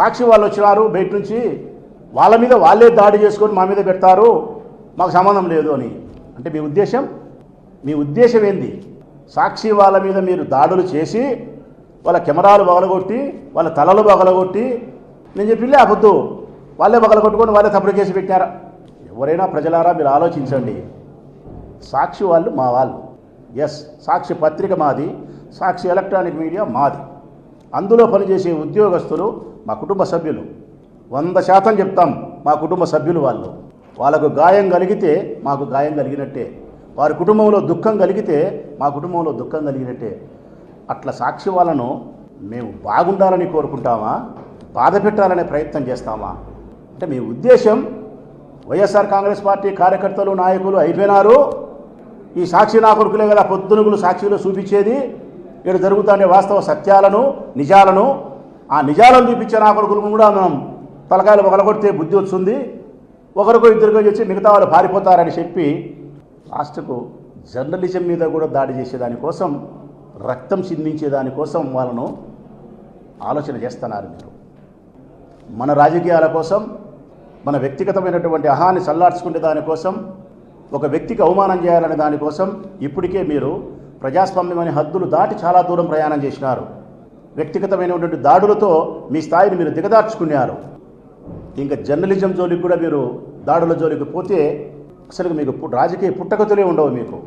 సాక్షి వాళ్ళు వచ్చినారు బయట నుంచి వాళ్ళ మీద వాళ్ళే దాడి చేసుకొని మా మీద పెడతారు మాకు సంబంధం లేదు అని. అంటే మీ ఉద్దేశం? మీ ఉద్దేశం ఏంది? సాక్షి వాళ్ళ మీద మీరు దాడులు చేసి వాళ్ళ కెమెరాలు బగలగొట్టి వాళ్ళ తలలు పగలగొట్టి నేను చెప్పిలే అబద్దు వాళ్ళే పగలగొట్టుకొని వాళ్ళే తప్పుడు కేసు పెట్టారా ఎవరైనా ప్రజలారా మీరు ఆలోచించండి. సాక్షి వాళ్ళు మా వాళ్ళు. ఎస్ సాక్షి పత్రిక మాది సాక్షి ఎలక్ట్రానిక్ మీడియా మాది. అందులో పనిచేసే ఉద్యోగస్తులు మా కుటుంబ సభ్యులు. వంద శాతం చెప్తాం మా కుటుంబ సభ్యులు వాళ్ళు. వాళ్ళకు గాయం కలిగితే మాకు గాయం కలిగినట్టే. వారి కుటుంబంలో దుఃఖం కలిగితే మా కుటుంబంలో దుఃఖం కలిగినట్టే. అట్లా సాక్షి వాళ్ళను మేము బాగుండాలని కోరుకుంటామా? బాధ పెట్టాలనే ప్రయత్నం చేస్తామా? అంటే మీ ఉద్దేశం వైఎస్ఆర్ కాంగ్రెస్ పార్టీ కార్యకర్తలు నాయకులు అయిపోయినారు. ఈ సాక్షి నా కొడుకులే కదా పొద్దునుగులు సాక్షిలో చూపించేది. ఇక్కడ జరుగుతున్న వాస్తవ సత్యాలను నిజాలను. ఆ నిజాలను చూపించే నా కొడుకులు కూడా మనం తలకాయలు ఒకలగొడితే బుద్ధి వస్తుంది. ఒకరికో ఇద్దరికో చేసి మిగతా వాళ్ళు పారిపోతారని చెప్పి లాస్ట్కు జర్నలిజం మీద కూడా దాడి చేసేదానికోసం రక్తం చిందించేదానికోసం వాళ్ళను ఆలోచన చేస్తున్నారు మీరు. మన రాజకీయాల కోసం మన వ్యక్తిగతమైనటువంటి అహాన్ని చల్లార్చుకునే దానికోసం ఒక వ్యక్తికి అవమానం చేయాలనే దానికోసం ఇప్పటికే మీరు ప్రజాస్వామ్యం అనే హద్దులు దాటి చాలా దూరం ప్రయాణం చేసినారు. వ్యక్తిగతమైనటువంటి దాడులతో మీ స్థాయిని మీరు దిగదార్చుకున్నారు. ఇంకా జర్నలిజం జోలికి కూడా మీరు దాడుల జోలికి పోతే అసలు మీకు పు- రాజకీయ పుట్టగతులే ఉండవు మీకు.